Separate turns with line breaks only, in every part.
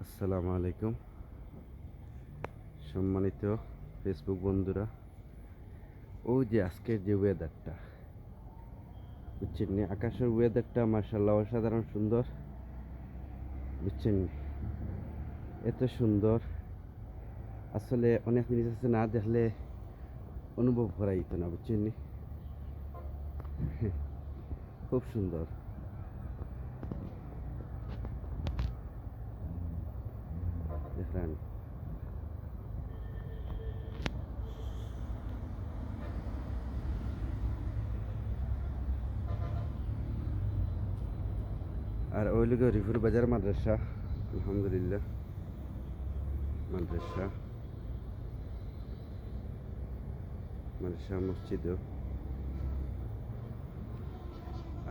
আসসালামু আলাইকুম সম্মানিত ফেসবুক বন্ধুরা, ওই যে আজকের যে ওয়েদারটা বুঝছেন নি? আকাশের ওয়েদারটা মার্শাল্লাহ অসাধারণ সুন্দর বুঝছেন নি? এত সুন্দর আসলে অনেক জিনিস আছে না দেখলে অনুভব করা যেত না বুঝছেন নি? খুব সুন্দর দেখলেন আর ওই লোক রিফুর বাজার মাদ্রাসা আলহামদুলিল্লাহ। মাদ্রাসা। মাদ্রাসা মসজিদও।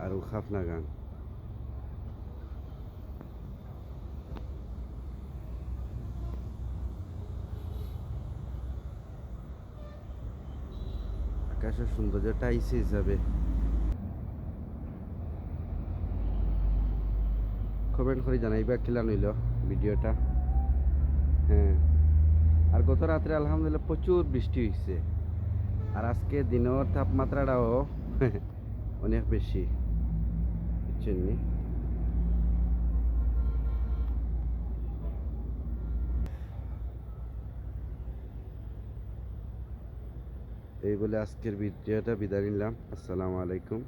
আর খাফনা গান আকাশের সৌন্দর্যটা আইসে হিসাবে কমেন্ট করে জানাইবা খেলা নইল ভিডিওটা। হ্যাঁ। আর গত রাত্রে আলহামদুলিল্লাহ প্রচুর বৃষ্টি হয়েছে আর আজকে দিনের তাপমাত্রাটাও অনেক বেশি। বুঝছেন নি? এই বলে আজকের ভিডিওটা বিদায় নিলাম। আসসালামু আলাইকুম।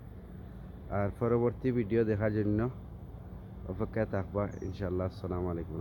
আর পরবর্তী ভিডিও দেখার জন্য অপেক্ষায় থাকবা। ইনশাল্লাহ আসসালামু আলাইকুম।